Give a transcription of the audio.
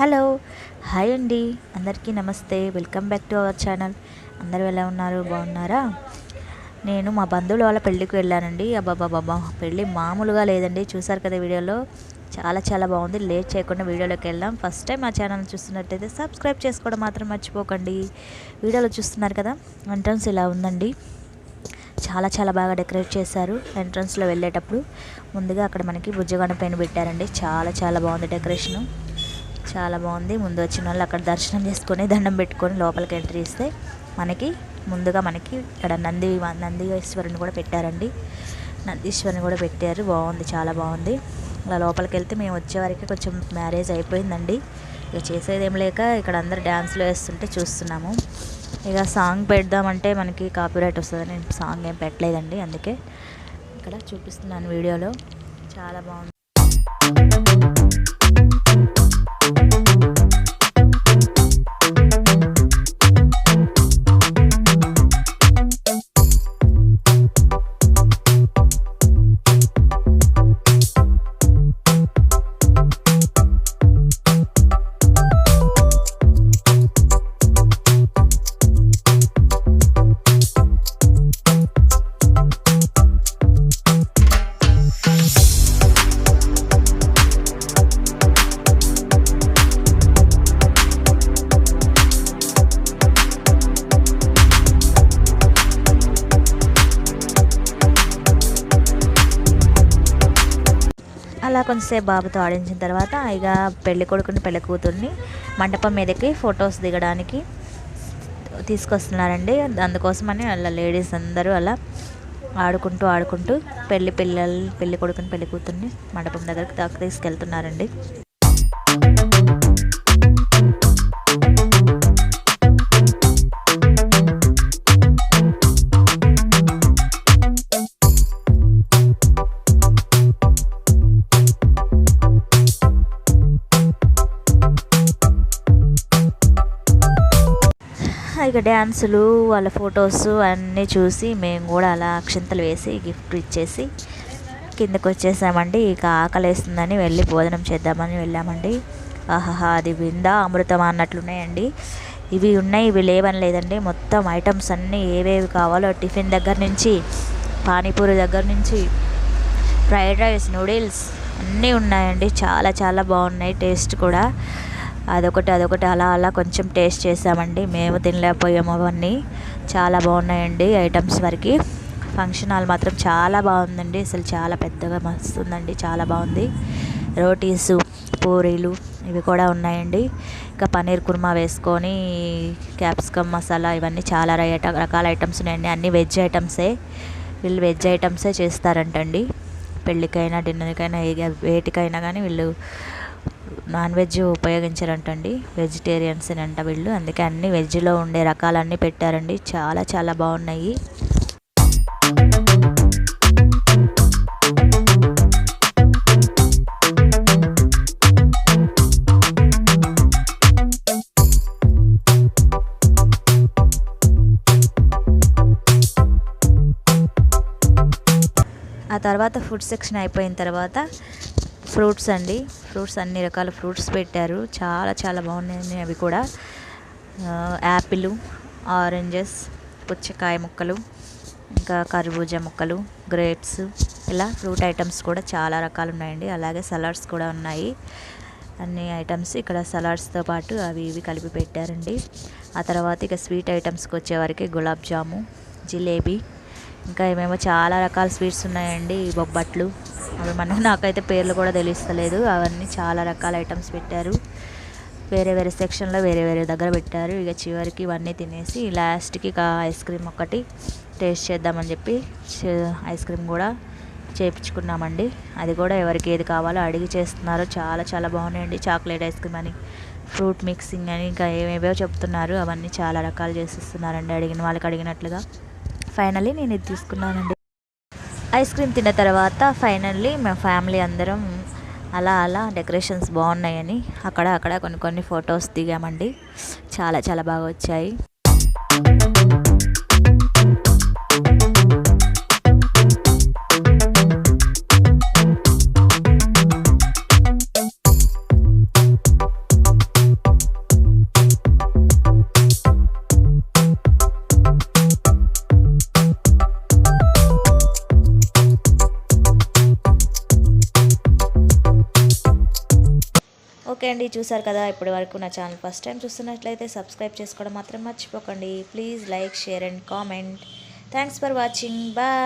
Hello hi అండి. అందరికీ నమస్తే. Welcome back to our channel. అందరూ ఎలా ఉన్నారు? బాగున్నారా? నేను మా బంధువుల వాళ్ళ పెళ్ళికి వెళ్ళానండి. అబ్బాబాబా పెళ్ళి మామూలుగా లేదండి. చూసారు కదా వీడియోలో? చాలా చాలా బాగుంది. లేట్ చేయకుండా వీడియోలోకి వెళ్దాం. ఫస్ట్ టైం మా ఛానల్ చూస్తున్నట్టయితే సబ్స్క్రైబ్ చేసుకోవడం మాత్రం మర్చిపోకండి. వీడియోలో చూస్తున్నారు కదా ఎంట్రన్స్ ఇలా ఉందండి. చాలా చాలా బాగా డెకరేట్ చేశారు ఎంట్రన్స్లో వెళ్ళేటప్పుడు. ముందుగా అక్కడ మనకి బుజ్జగొండ పెయిన్ పెట్టారండి. చాలా చాలా బాగుంది డెకరేషను. చాలా బాగుంది. ముందు వచ్చిన వాళ్ళు అక్కడ దర్శనం చేసుకొని దండం పెట్టుకొని లోపలికి ఎంట్రీ ఇస్తే మనకి ముందుగా మనకి ఇక్కడ నంది నందీశ్వరుని కూడా పెట్టారండి. నందీశ్వరుని కూడా పెట్టారు. బాగుంది చాలా బాగుంది. అలా లోపలికి వెళ్తే మేము వచ్చేవరకు కొంచెం మ్యారేజ్ అయిపోయిందండి. ఇక చేసేది ఏం లేక ఇక్కడ అందరు డ్యాన్స్లు వేస్తుంటే చూస్తున్నాము. ఇక సాంగ్ పెడదామంటే మనకి కాపీరైట్ వస్తుందని సాంగ్ ఏం పెట్టలేదండి అందుకే ఇక్కడ చూపిస్తున్నాను వీడియోలో. చాలా బాగుంది. Thank you. అలా కొంతసేపు బాబుతో ఆడించిన తర్వాత ఇక పెళ్ళి కొడుకుని పెళ్ళి కూతుర్ని మండపం మీదకి ఫొటోస్ దిగడానికి తీసుకొస్తున్నారండి. అందుకోసమని అలా లేడీస్ అందరూ అలా ఆడుకుంటూ ఆడుకుంటూ పెళ్ళి పిల్లలు పెళ్ళి కొడుకుని పెళ్ళి కూతుర్ని మండపం దగ్గరకు తీసుకెళ్తున్నారండి. ఇక డ్యాన్సులు వాళ్ళ ఫొటోస్ అన్నీ చూసి మేము కూడా అలా అక్షింతలు వేసి గిఫ్ట్ ఇచ్చేసి కిందకు వచ్చేసామండి. ఇక ఆకలేస్తుందని వెళ్ళి భోజనం చేద్దామని వెళ్ళామండి. ఆహాహా అది విందా అమృతం అన్నట్లున్నాయండి. ఇవి ఉన్నాయి ఇవి లేవని లేదండి మొత్తం ఐటమ్స్ అన్నీ ఏవేవి కావాలో టిఫిన్ దగ్గర నుంచి పానీపూరి దగ్గర నుంచి ఫ్రైడ్ రైస్ నూడిల్స్ అన్నీ ఉన్నాయండి. చాలా చాలా బాగున్నాయి. టేస్ట్ కూడా అదొకటి అదొకటి అలా అలా కొంచెం టేస్ట్ చేసామండి మేము తినలేకపోయాము అవన్నీ. చాలా బాగున్నాయండి ఐటమ్స్ వరకు. ఫంక్షన్ హాల్ మాత్రం చాలా బాగుందండి. అసలు చాలా పెద్దగా మస్తుందండి. చాలా బాగుంది. రోటీసు పూరీలు ఇవి కూడా ఉన్నాయండి. ఇంకా పన్నీర్ కుర్మా వేసుకొని క్యాప్సికమ్ మసాలా ఇవన్నీ చాలా రై- రకాల ఐటమ్స్ ఉన్నాయండి. అన్నీ వెజ్ ఐటమ్సే. వీళ్ళు వెజ్ ఐటమ్సే చేస్తారంటండి. పెళ్ళికైనా డిన్నర్కైనా ఏ వేటికైనా కానీ వీళ్ళు నాన్ వెజ్ ఉపయోగించారంటండి. వెజిటేరియన్స్ అంట వీళ్ళు. అందుకే అన్ని వెజ్లో ఉండే రకాలన్నీ పెట్టారండి. చాలా చాలా బాగున్నాయి. ఆ తర్వాత ఫుడ్ సెక్షన్ అయిపోయిన తర్వాత ఫ్రూట్స్ అండి. ఫ్రూట్స్ అన్ని రకాల ఫ్రూట్స్ పెట్టారు. చాలా చాలా బాగున్నాయి అవి కూడా. యాపిల్ ఆరెంజెస్ పుచ్చకాయ ముక్కలు ఇంకా కర్బూజా ముక్కలు గ్రేప్స్ ఇలా ఫ్రూట్ ఐటమ్స్ కూడా చాలా రకాలు ఉన్నాయండి. అలాగే సలాడ్స్ కూడా ఉన్నాయి. అన్ని ఐటమ్స్ ఇక్కడ సలాడ్స్తో పాటు అవి ఇవి కలిపి పెట్టారండి. ఆ తర్వాత ఇక స్వీట్ ఐటమ్స్కి వచ్చేవారికి గులాబ్ జాము జిలేబీ ఇంకా ఏమేమో చాలా రకాల స్వీట్స్ ఉన్నాయండి ఈ బొబ్బట్లు. అవి మనకు నాకైతే పేర్లు కూడా తెలుస్తలేదు. అవన్నీ చాలా రకాల ఐటమ్స్ పెట్టారు. వేరే వేరే సెక్షన్లో వేరే వేరే దగ్గర పెట్టారు. ఇక చివరికి ఇవన్నీ తినేసి లాస్ట్కి ఇక ఐస్ క్రీమ్ ఒకటి టేస్ట్ చేద్దామని చెప్పి ఐస్ క్రీమ్ కూడా చేయించుకున్నామండి అది కూడా ఎవరికి ఏది కావాలో అడిగి చేస్తున్నారు. చాలా చాలా బాగున్నాయండి చాక్లెట్ ఐస్ క్రీమ్ అని ఫ్రూట్ మిక్సింగ్ అని ఇంకా ఏమేవో చెప్తున్నారు. అవన్నీ చాలా రకాలు చేసిస్తున్నారండి అడిగిన వాళ్ళకి అడిగినట్లుగా. ఫైనల్లీ నేను ఇది తీసుకున్నానండి. ఐస్ క్రీమ్ తిన్న తర్వాత ఫైనల్లీ మా ఫ్యామిలీ అందరం అలా అలా డెకరేషన్స్ బాగున్నాయని అక్కడ అక్కడ కొన్ని కొన్ని ఫొటోస్ దిగామండి. చాలా చాలా బాగా వచ్చాయి. ఓకే అండి చూసారు కదా ఇప్పటి వరకు నా ఛానల్ ఫస్ట్ టైం చూస్తున్నట్లయితే సబ్స్క్రైబ్ చేసుకోవడం మాత్రం మర్చిపోకండి. Please like share and comment. Thanks for watching. Bye.